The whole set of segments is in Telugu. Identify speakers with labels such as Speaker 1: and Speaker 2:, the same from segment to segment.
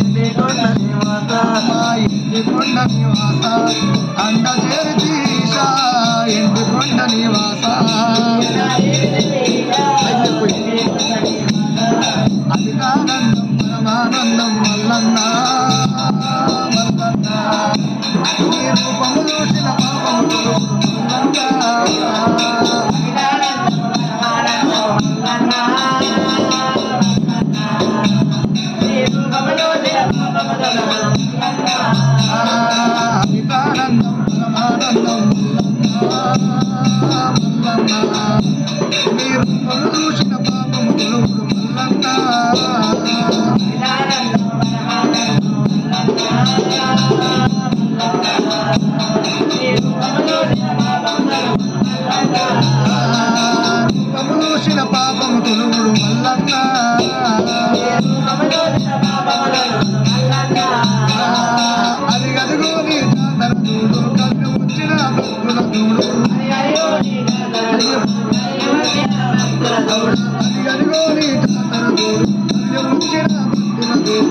Speaker 1: ఇల్లిగొండ నివాస
Speaker 2: ఇల్లిగొండ నివాస అండ చేరి తీష ఎండుకొండ నివాస అభినానందం పరమానందం వల్ల మోసిన పాపం తెలుగుడు మల్లన్న. అది నీ
Speaker 1: ముచ్చిన
Speaker 2: భక్తుల అది నీ ముచ్చిన భక్తుల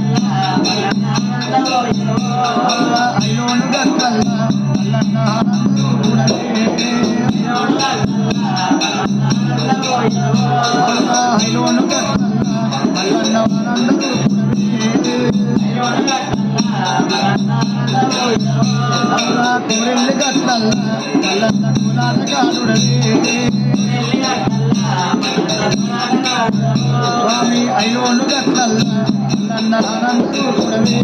Speaker 2: స్వామి అయినోను గట్ల నన్న నన్ను చూడవే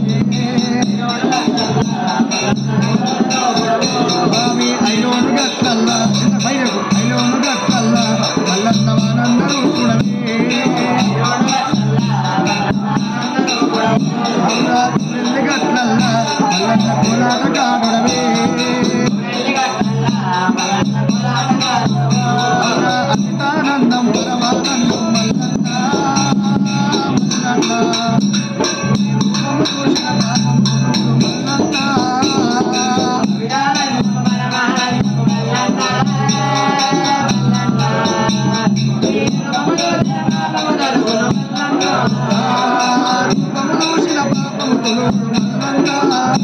Speaker 2: 哈喽哈喽